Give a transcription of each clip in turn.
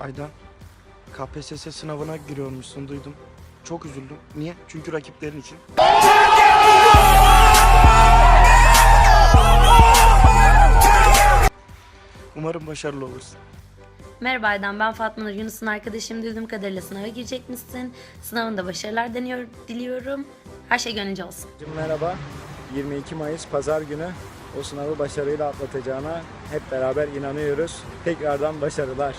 Aydan, KPSS sınavına giriyormuşsun duydum. Çok üzüldüm. Niye? Çünkü rakiplerin için. Umarım başarılı olursun. Merhaba Aydan, ben Fatma Nur Yunus'un arkadaşım. Duyduğum kadarıyla sınava girecekmişsin. Sınavında başarılar deniyor, diliyorum. Her şey gönlünce olsun. Merhaba. 22 Mayıs Pazar günü o sınavı başarıyla atlatacağına hep beraber inanıyoruz. Tekrardan başarılar.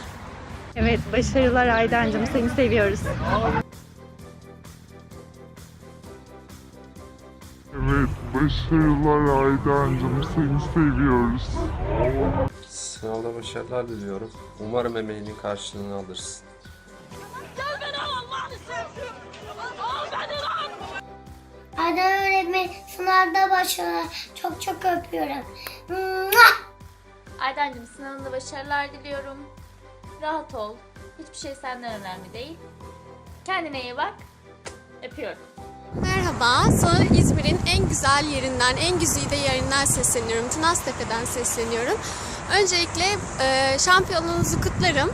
Evet, başarılar Aydancığım. Seni seviyoruz. Evet, başarılar Aydancığım. Seni seviyoruz. Sınavda başarılar diliyorum. Umarım emeğinin karşılığını alırsın. Adem öğretmen sınavda başarılar. Çok çok öpüyorum. Aydancığım sınavında başarılar diliyorum. Rahat ol. Hiçbir şey senden önemli değil. Kendine iyi bak. Öpüyorum. Merhaba, sana İzmir'in en güzel yerinden, en güzide yerinden sesleniyorum. Tınaztepe'den sesleniyorum. Öncelikle e, şampiyonunuzu kutlarım.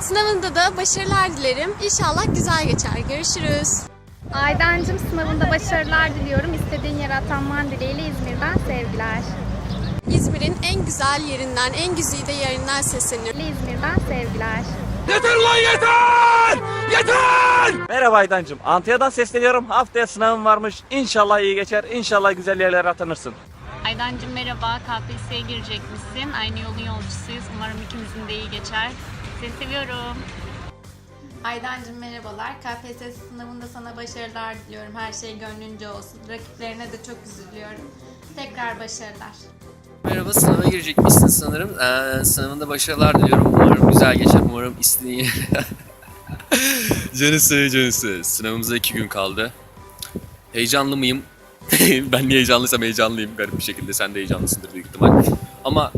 Sınavında da başarılar dilerim. İnşallah güzel geçer. Görüşürüz. Aydancığım sınavında başarılar diliyorum. İstediğin yere atanman dileğiyle İzmir'den sevgiler. İzmir'in en güzel yerinden, en güzide yerinden sesleniyorum. İzmir'den sevgiler. Merhaba Aydancığım. Antalya'dan sesleniyorum. Haftaya sınavım varmış. İnşallah iyi geçer. İnşallah güzel yerlere atanırsın. Aydancığım merhaba. KPSS'ye girecekmişsin. Aynı yolun yolcusuyuz. Umarım ikimizin de iyi geçer. Seni seviyorum. Aydancığım merhabalar. KPSS sınavında sana başarılar diliyorum. Her şey gönlünce olsun. Rakiplerine de çok üzülüyorum. Tekrar başarılar. Merhaba, sınava girecek misin sanırım. Ee, sınavında başarılar diliyorum. Umarım güzel geçer. Umarım istediğin Canısı, canısı. Sınavımıza iki gün kaldı. Heyecanlı mıyım? ben niye heyecanlıysam heyecanlıyım. Garip bir şekilde sen de heyecanlısındır büyük ihtimal. Ama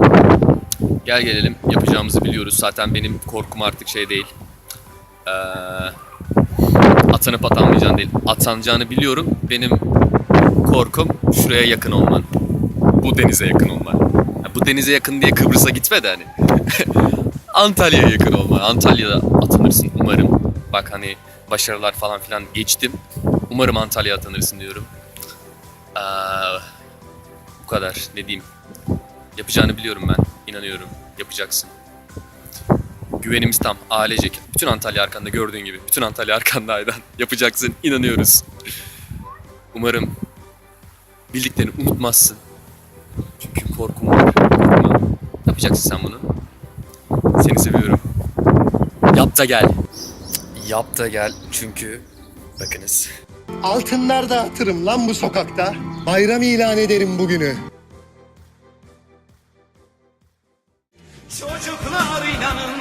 gel gelelim yapacağımızı biliyoruz. Zaten benim korkum artık şey değil. Ee, atanıp atanmayacağını değil. Atanacağını biliyorum. Benim korkum şuraya yakın olman bu denize yakın olman. Ya bu denize yakın diye Kıbrıs'a gitme de hani. Antalya'ya yakın olman. Antalya'da atanırsın umarım. Bak hani başarılar falan filan geçtim. Umarım Antalya'ya atanırsın diyorum. Aa, bu kadar ne diyeyim. Yapacağını biliyorum ben. İnanıyorum. Yapacaksın. Güvenimiz tam. Ailecek. Bütün Antalya arkanda gördüğün gibi. Bütün Antalya arkanda Aydan. Yapacaksın. İnanıyoruz. Umarım bildiklerini unutmazsın. Çünkü korkum var. Korkma. Yapacaksın sen bunu. Seni seviyorum. Yap da gel. Yap da gel çünkü bakınız. Altınlar dağıtırım lan bu sokakta. Bayram ilan ederim bugünü. Çocuklar inanın,